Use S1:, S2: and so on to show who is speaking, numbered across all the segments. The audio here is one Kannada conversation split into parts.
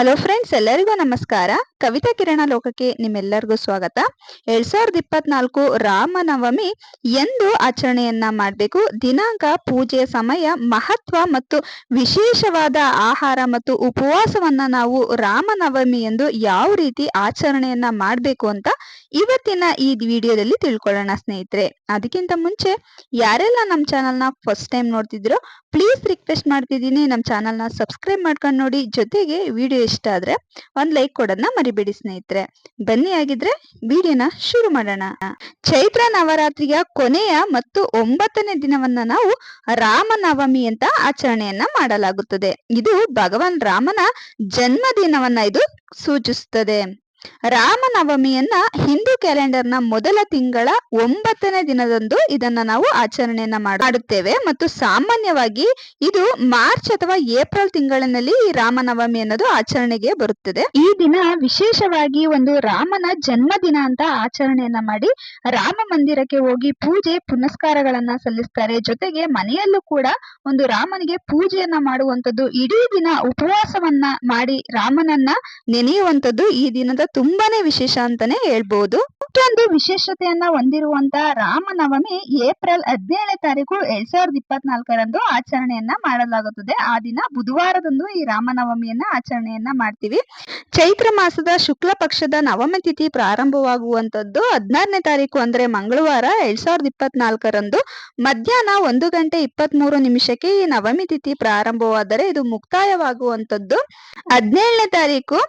S1: ಹಲೋ ಫ್ರೆಂಡ್ಸ್ ಎಲ್ಲರಿಗೂ ನಮಸ್ಕಾರ. ಕವಿತಾ ಕಿರಣ ಲೋಕಕ್ಕೆ ನಿಮ್ಮೆಲ್ಲರಿಗೂ ಸ್ವಾಗತ. ಎರಡ್ ಸಾವಿರದ ಇಪ್ಪತ್ನಾಲ್ಕು ರಾಮನವಮಿ ಎಂದು ಆಚರಣೆಯನ್ನ ಮಾಡಬೇಕು. ದಿನಾಂಕ, ಪೂಜೆಯ ಸಮಯ, ಮಹತ್ವ ಮತ್ತು ವಿಶೇಷವಾದ ಆಹಾರ ಮತ್ತು ಉಪವಾಸವನ್ನ ನಾವು ರಾಮನವಮಿ ಎಂದು ಯಾವ ರೀತಿ ಆಚರಣೆಯನ್ನ ಮಾಡಬೇಕು ಅಂತ ಇವತ್ತಿನ ಈ ವಿಡಿಯೋದಲ್ಲಿ ತಿಳ್ಕೊಳ್ಳೋಣ ಸ್ನೇಹಿತರೆ. ಅದಕ್ಕಿಂತ ಮುಂಚೆ ಯಾರೆಲ್ಲ ನಮ್ಮ ಚಾನಲ್ನ ಫಸ್ಟ್ ಟೈಮ್ ನೋಡ್ತಿದ್ರೋ ಪ್ಲೀಸ್ ರಿಕ್ವೆಸ್ಟ್ ಮಾಡ್ತಿದ್ದೀನಿ. ನಮ್ಮ ಚಾನಲ್ನ ಸಬ್ಸ್ಕ್ರೈಬ್ ಮಾಡ್ಕೊಂಡು ನೋಡಿ. ಜೊತೆಗೆ ವಿಡಿಯೋ ಇಷ್ಟ ಆದ್ರೆ ಒಂದು ಲೈಕ್ ಕೊಡೋದನ್ನ ಮರಿಬೇಡಿ ಸ್ನೇಹಿತರೆ. ಬನ್ನಿ ಆಗಿದ್ರೆ ವಿಡಿಯೋನ ಶುರು ಮಾಡೋಣ. ಚೈತ್ರ ನವರಾತ್ರಿಯ ಕೊನೆಯ ಮತ್ತು ಒಂಬತ್ತನೇ ದಿನವನ್ನ ನಾವು ರಾಮನವಮಿ ಅಂತ ಆಚರಣೆಯನ್ನ ಮಾಡಲಾಗುತ್ತದೆ. ಇದು ಭಗವಾನ್ ರಾಮನ ಜನ್ಮದಿನವನ್ನ ಇದು ಸೂಚಿಸುತ್ತದೆ. ರಾಮನವಮಿಯನ್ನ ಹಿಂದೂ ಕ್ಯಾಲೆಂಡರ್ನ ಮೊದಲ ತಿಂಗಳ ಒಂಬತ್ತನೇ ದಿನದಂದು ಇದನ್ನ ನಾವು ಆಚರಣೆಯನ್ನ ಮಾಡುತ್ತೇವೆ. ಮತ್ತು ಸಾಮಾನ್ಯವಾಗಿ ಇದು ಮಾರ್ಚ್ ಅಥವಾ ಏಪ್ರಿಲ್ ತಿಂಗಳಿನಲ್ಲಿ ಈ ರಾಮನವಮಿ ಅನ್ನೋದು ಆಚರಣೆಗೆ ಬರುತ್ತದೆ. ಈ ದಿನ ವಿಶೇಷವಾಗಿ ಒಂದು ರಾಮನ ಜನ್ಮದಿನ ಅಂತ ಆಚರಣೆಯನ್ನ ಮಾಡಿ ರಾಮ ಮಂದಿರಕ್ಕೆ ಹೋಗಿ ಪೂಜೆ, ಪುನಸ್ಕಾರಗಳನ್ನ ಸಲ್ಲಿಸ್ತಾರೆ. ಜೊತೆಗೆ ಮನೆಯಲ್ಲೂ ಕೂಡ ಒಂದು ರಾಮನಿಗೆ ಪೂಜೆಯನ್ನ ಮಾಡುವಂತದ್ದು ಇಡೀ ದಿನ ಉಪವಾಸವನ್ನ ಮಾಡಿ ರಾಮನನ್ನ ನೆನೆಯುವಂತದ್ದು ಈ ದಿನದ ತುಂಬಾನೇ ವಿಶೇಷ ಅಂತಾನೆ ಹೇಳ್ಬಹುದು ಮತ್ತೊಂದು ವಿಶೇಷತೆಯನ್ನ ಹೊಂದಿರುವಂತಹ ರಾಮನವಮಿ ಏಪ್ರಿಲ್ ಹದಿನೇಳನೇ ತಾರೀಕು ಎರಡ್ ಸಾವಿರದ ಇಪ್ಪತ್ನಾಲ್ಕರಂದು ಆಚರಣೆಯನ್ನ ಮಾಡಲಾಗುತ್ತದೆ. ಆ ದಿನ ಬುಧವಾರದಂದು ಈ ರಾಮನವಮಿಯನ್ನ ಆಚರಣೆಯನ್ನ ಮಾಡ್ತೀವಿ. ಚೈತ್ರ ಮಾಸದ ಶುಕ್ಲ ಪಕ್ಷದ ನವಮಿ ತಿಥಿ ಪ್ರಾರಂಭವಾಗುವಂತದ್ದು ಹದಿನಾರನೇ ತಾರೀಕು ಅಂದ್ರೆ ಮಂಗಳವಾರ ಎರಡ್ ಸಾವಿರದ ಇಪ್ಪತ್ನಾಲ್ಕರಂದು ಮಧ್ಯಾಹ್ನ ಒಂದು ಗಂಟೆ ಇಪ್ಪತ್ತ್ ಮೂರು ನಿಮಿಷಕ್ಕೆ ಈ ನವಮಿ ತಿಥಿ ಪ್ರಾರಂಭವಾದರೆ ಇದು ಮುಕ್ತಾಯವಾಗುವಂತದ್ದು ಹದಿನೇಳನೇ ತಾರೀಕು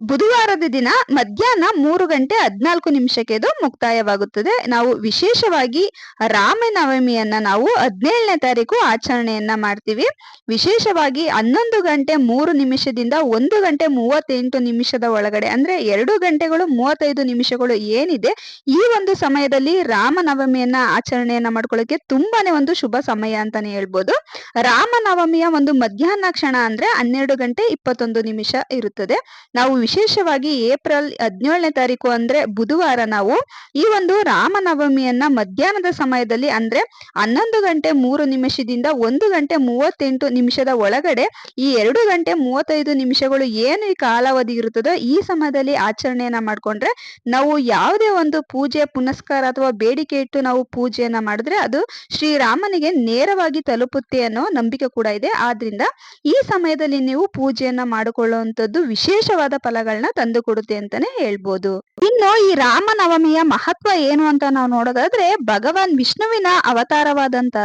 S1: ಬುಧವಾರದ ದಿನ ಮಧ್ಯಾಹ್ನ ಮೂರು ಗಂಟೆ ಹದಿನಾಲ್ಕು ನಿಮಿಷಕ್ಕೆ ಇದು ಮುಕ್ತಾಯವಾಗುತ್ತದೆ. ನಾವು ವಿಶೇಷವಾಗಿ ರಾಮನವಮಿಯನ್ನ ನಾವು ಹದಿನೇಳನೇ ತಾರೀಕು ಆಚರಣೆಯನ್ನ ಮಾಡ್ತೀವಿ. ವಿಶೇಷವಾಗಿ ಹನ್ನೊಂದು ಗಂಟೆ ಮೂರು ನಿಮಿಷದಿಂದ ಒಂದು ಗಂಟೆ ಮೂವತ್ತೆಂಟು ನಿಮಿಷದ ಒಳಗಡೆ, ಅಂದ್ರೆ ಎರಡು ಗಂಟೆಗಳು ಮೂವತ್ತೈದು ನಿಮಿಷಗಳು ಏನಿದೆ, ಈ ಒಂದು ಸಮಯದಲ್ಲಿ ರಾಮನವಮಿಯನ್ನ ಆಚರಣೆಯನ್ನ ಮಾಡ್ಕೊಳ್ಳೋಕೆ ತುಂಬಾನೇ ಒಂದು ಶುಭ ಸಮಯ ಅಂತಾನೆ ಹೇಳ್ಬೋದು. ರಾಮನವಮಿಯ ಒಂದು ಮಧ್ಯಾಹ್ನ ಕ್ಷಣ ಅಂದ್ರೆ ಹನ್ನೆರಡು ಗಂಟೆ ಇಪ್ಪತ್ತೊಂದು ನಿಮಿಷ ಇರುತ್ತದೆ. ನಾವು ವಿಶೇಷವಾಗಿ ಏಪ್ರಿಲ್ ಹದಿನೇಳನೇ ತಾರೀಕು ಅಂದ್ರೆ ಬುಧವಾರ ನಾವು ಈ ಒಂದು ರಾಮನವಮಿಯನ್ನ ಮಧ್ಯಾಹ್ನದ ಸಮಯದಲ್ಲಿ ಅಂದ್ರೆ ಹನ್ನೊಂದು ಗಂಟೆ ಮೂರು ನಿಮಿಷದಿಂದ ಒಂದು ಗಂಟೆ ಮೂವತ್ತೆಂಟು ನಿಮಿಷದ ಒಳಗಡೆ ಈ ಎರಡು ಗಂಟೆ ಮೂವತ್ತೈದು ನಿಮಿಷಗಳು ಏನು ಕಾಲಾವಧಿ ಇರುತ್ತದೋ ಈ ಸಮಯದಲ್ಲಿ ಆಚರಣೆಯನ್ನ ಮಾಡ್ಕೊಂಡ್ರೆ ನಾವು ಯಾವುದೇ ಒಂದು ಪೂಜೆ, ಪುನಸ್ಕಾರ ಅಥವಾ ಬೇಡಿಕೆ ಇಟ್ಟು ನಾವು ಪೂಜೆಯನ್ನ ಮಾಡಿದ್ರೆ ಅದು ಶ್ರೀರಾಮನಿಗೆ ನೇರವಾಗಿ ತಲುಪುತ್ತೆ ಅನ್ನೋ ನಂಬಿಕೆ ಕೂಡ ಇದೆ. ಆದ್ರಿಂದ ಈ ಸಮಯದಲ್ಲಿ ನೀವು ಪೂಜೆಯನ್ನ ಮಾಡಿಕೊಳ್ಳುವಂತದ್ದು ವಿಶೇಷವಾದ ಫಲ ಫಲಗಳನ್ನ ತಂದು ಕೊಡುತ್ತೆ ಅಂತಾನೆ ಹೇಳ್ಬೋದು. ಇನ್ನು ಈ ರಾಮನವಮಿಯ ಮಹತ್ವ ಏನು ಅಂತ ನಾವು ನೋಡೋದಾದ್ರೆ, ಭಗವಾನ್ ವಿಷ್ಣುವಿನ ಅವತಾರವಾದಂತ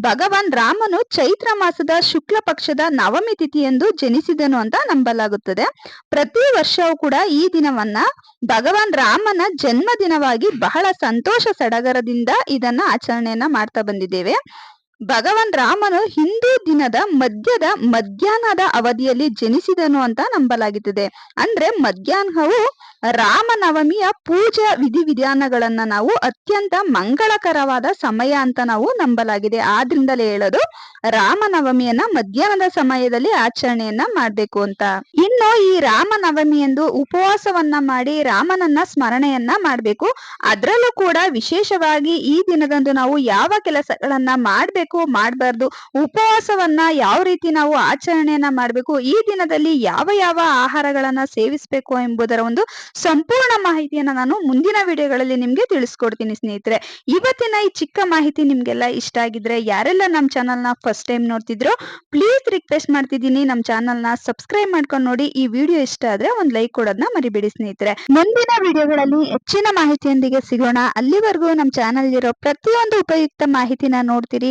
S1: ಭಗವಾನ್ ರಾಮನು ಚೈತ್ರ ಮಾಸದ ಶುಕ್ಲ ಪಕ್ಷದ ನವಮಿ ತಿಥಿಯಂದು ಜನಿಸಿದನು ಅಂತ ನಂಬಲಾಗುತ್ತದೆ. ಪ್ರತಿ ವರ್ಷವೂ ಕೂಡ ಈ ದಿನವನ್ನ ಭಗವಾನ್ ರಾಮನ ಜನ್ಮ ದಿನವಾಗಿ ಬಹಳ ಸಂತೋಷ ಸಡಗರದಿಂದ ಇದನ್ನ ಆಚರಣೆಯನ್ನ ಮಾಡ್ತಾ ಬಂದಿದ್ದೇವೆ. ಭಗವಾನ್ ರಾಮನು ಹಿಂದೂ ದಿನದ ಮಧ್ಯದ ಮಧ್ಯಾಹ್ನದ ಅವಧಿಯಲ್ಲಿ ಜನಿಸಿದನು ಅಂತ ನಂಬಲಾಗುತ್ತದೆ. ಅಂದ್ರೆ ಮಧ್ಯಾಹ್ನವು ರಾಮನವಮಿಯ ಪೂಜಾ ವಿಧಿವಿಧಾನಗಳನ್ನ ನಾವು ಅತ್ಯಂತ ಮಂಗಳಕರವಾದ ಸಮಯ ಅಂತ ನಾವು ನಂಬಲಾಗಿದೆ. ಆದ್ರಿಂದಲೇ ಹೇಳೋದು ರಾಮನವಮಿಯನ್ನ ಮಧ್ಯಾಹ್ನದ ಸಮಯದಲ್ಲಿ ಆಚರಣೆಯನ್ನ ಮಾಡ್ಬೇಕು ಅಂತ. ಇನ್ನು ಈ ರಾಮನವಮಿ ಎಂದು ಉಪವಾಸವನ್ನ ಮಾಡಿ ರಾಮನನ್ನ ಸ್ಮರಣೆಯನ್ನ ಮಾಡ್ಬೇಕು. ಅದ್ರಲ್ಲೂ ಕೂಡ ವಿಶೇಷವಾಗಿ ಈ ದಿನದಂದು ನಾವು ಯಾವ ಕೆಲಸಗಳನ್ನ ಮಾಡ್ಬೇಕು, ಮಾಡ್ಬಾರ್ದು, ಉಪವಾಸವನ್ನ ಯಾವ ರೀತಿ ನಾವು ಆಚರಣೆಯನ್ನ ಮಾಡ್ಬೇಕು, ಈ ದಿನದಲ್ಲಿ ಯಾವ ಯಾವ ಆಹಾರಗಳನ್ನ ಸೇವಿಸಬೇಕು ಎಂಬುದರ ಒಂದು ಸಂಪೂರ್ಣ ಮಾಹಿತಿಯನ್ನ ನಾನು ಮುಂದಿನ ವಿಡಿಯೋಗಳಲ್ಲಿ ನಿಮ್ಗೆ ತಿಳಿಸ್ಕೊಡ್ತೀನಿ ಸ್ನೇಹಿತರೆ. ಇವತ್ತಿನ ಈ ಚಿಕ್ಕ ಮಾಹಿತಿ ನಿಮ್ಗೆಲ್ಲ ಇಷ್ಟ ಆಗಿದ್ರೆ ಯಾರೆಲ್ಲ ನಮ್ಮ ಚಾನಲ್ನ ಫಸ್ಟ್ ಟೈಮ್ ನೋಡ್ತಿದ್ರು, ಪ್ಲೀಸ್ ರಿಕ್ವೆಸ್ಟ್ ಮಾಡ್ತಿದ್ದೀನಿ ನಮ್ಮ ಚಾನಲ್ನ ಸಬ್ಸ್ಕ್ರೈಬ್ ಮಾಡ್ಕೊಂಡು ನೋಡಿ ಈ ವಿಡಿಯೋ ಇಷ್ಟ ಆದ್ರೆ ಒಂದ್ ಲೈಕ್ ಕೊಡೋದನ್ನ ಮರಿಬೇಡಿ ಸ್ನೇಹಿತರೆ. ಮುಂದಿನ ವಿಡಿಯೋಗಳಲ್ಲಿ ಹೆಚ್ಚಿನ ಮಾಹಿತಿಯೊಂದಿಗೆ ಸಿಗೋಣ. ಅಲ್ಲಿವರೆಗೂ ನಮ್ಮ ಚಾನಲ್ ಇರೋ ಪ್ರತಿಯೊಂದು ಉಪಯುಕ್ತ ಮಾಹಿತಿನ ನೋಡ್ತೀರಿ.